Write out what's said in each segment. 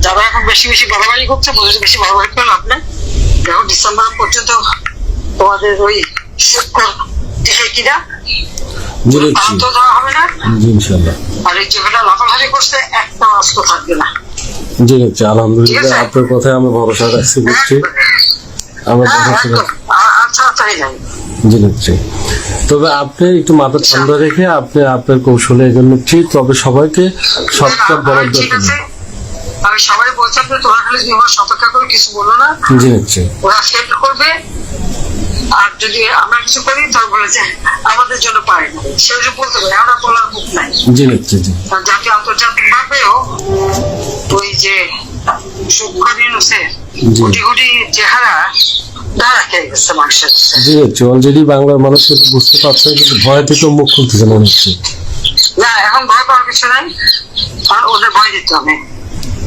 যারা এখন বেশি বেশি বাড়াবাড়ি করছে বেশি বাড়াবাড়ি করে লাভ নেই দেখো ডিসেম্বর পর্যন্ত তোমাদের ওই শুক্র কিনা? জি দেওয়া হবে না। আর এই যেগুলো লাফালাফি করছে একটা অস্ত্র থাকবে না। জি নিচ্ছি আলহামদুলিল্লাহ আপনার কথায় আমি ভরসা রাখছি নিচ্ছি আমরা হ্যাঁ, ভরসা আচ্ছা জি নিচ্ছি তবে আপনি একটু মাথা ঠান্ডা রেখে আপনি আপনার কৌশলে এগোন নিচ্ছি তবে সবাইকে সবটা ঠিক দরকার আছে। নেই। আমি সবাই বলছি আপনি তোমরা খালি তোমার সতর্ক করে কিছু বলো না। ওরা ফেল করবে। আর যদি আমরা কিছু করি তখন বলে যে আমাদের জন্য পারে না সেটা বলতে পারি আমরা বলার মুখ নাই। জি নিচ্ছি জি। জাতীয় আন্তর্জাতিক ভাবেও ওই যে অলরেডি বাংলার মানুষ বুঝতে পারছে ভয় থেকে মুখ খুলতেছে মনে হচ্ছে। না এখন ভয় পাওয়ার কিছু নাই। আর ওদের ভয় দিতে হবে।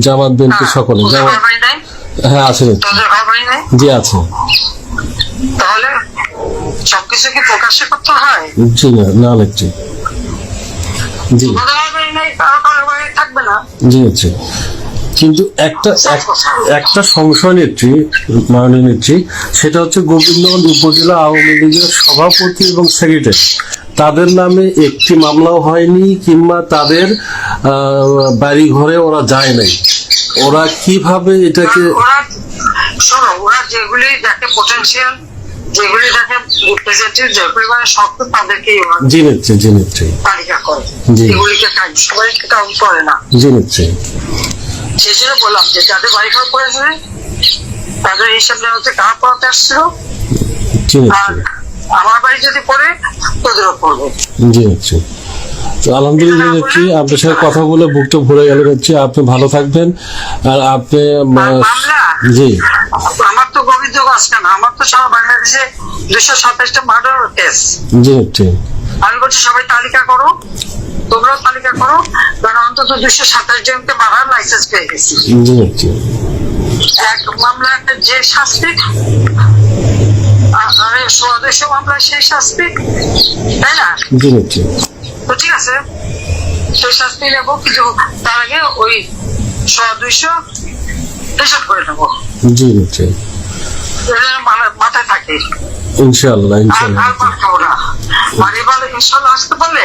জামাত বিএনপি সকলে। জামাত হ্যাঁ আছে। জি আছে। তাহলে সবকিছু কি প্রকাশ্যে করতে হয়? জি না না জি। থাকবে না? জি নিচ্ছি কিন্তু একটা একটা সংশয় নিচ্ছি মাননীয় নিচ্ছি সেটা হচ্ছে গোবিন্দগঞ্জ উপজেলা আওয়ামী লীগের সভাপতি এবং সেক্রেটারি তাদের নামে একটি মামলাও হয়নি কিংবা তাদের বাড়ি ঘরে ওরা যায় নাই। ওরা কীভাবে এটাকে শোনো ওরা যেগুলি দেখে পোটেনশিয়াল যেগুলি রিপ্রেজেন্টেটিভ যেগুলি মানে শক্ত তাদেরকেই জি নিচ্ছে জি নিচ্ছে তালিকা করে। জি। এগুলিকে কাজ সবাইকে কাউন্ট করে না। জি নিচ্ছে সেই জন্য বললাম যে যাদের বাড়ি ঘর পড়েছে তাদের হিসাব নেওয়া হচ্ছে কার পড়াতে আসছিল। আর আমার বাড়ি যদি পড়ে তোদেরও জি নিচ্ছে তো আলহামদুলিল্লাহ নিচ্ছি আপনার সাথে কথা বলে বুকটা ভরে গেল নিচ্ছি আপনি ভালো থাকবেন। আর আপনি জি। আমার তো গোবিন্দ গাছ কেন আমার তো সারা বাংলাদেশে দুশো সাতাশটা মার্ডার কেস জি নিচ্ছি আমি বলছি সবাই তালিকা করো। তোমরাও তালিকা করো। কারণ অন্তত দুশো সাতাশ জনকে মারার লাইসেন্স পেয়ে গেছি। জি নিচ্ছি এক মামলা যে শাস্তি সেই শাস্তি তাই না? জি তো ঠিক আছে সেই শাস্তি নেব কিন্তু তার আগে ওই দুইশো হিসাব করে নেব। জি মাথা- মাথায় থাকে। ইনশাল্লাহ ইনশাল্লাহ আর মার খাব না। বলে ইনশাল্লাহ আসতে পারলে?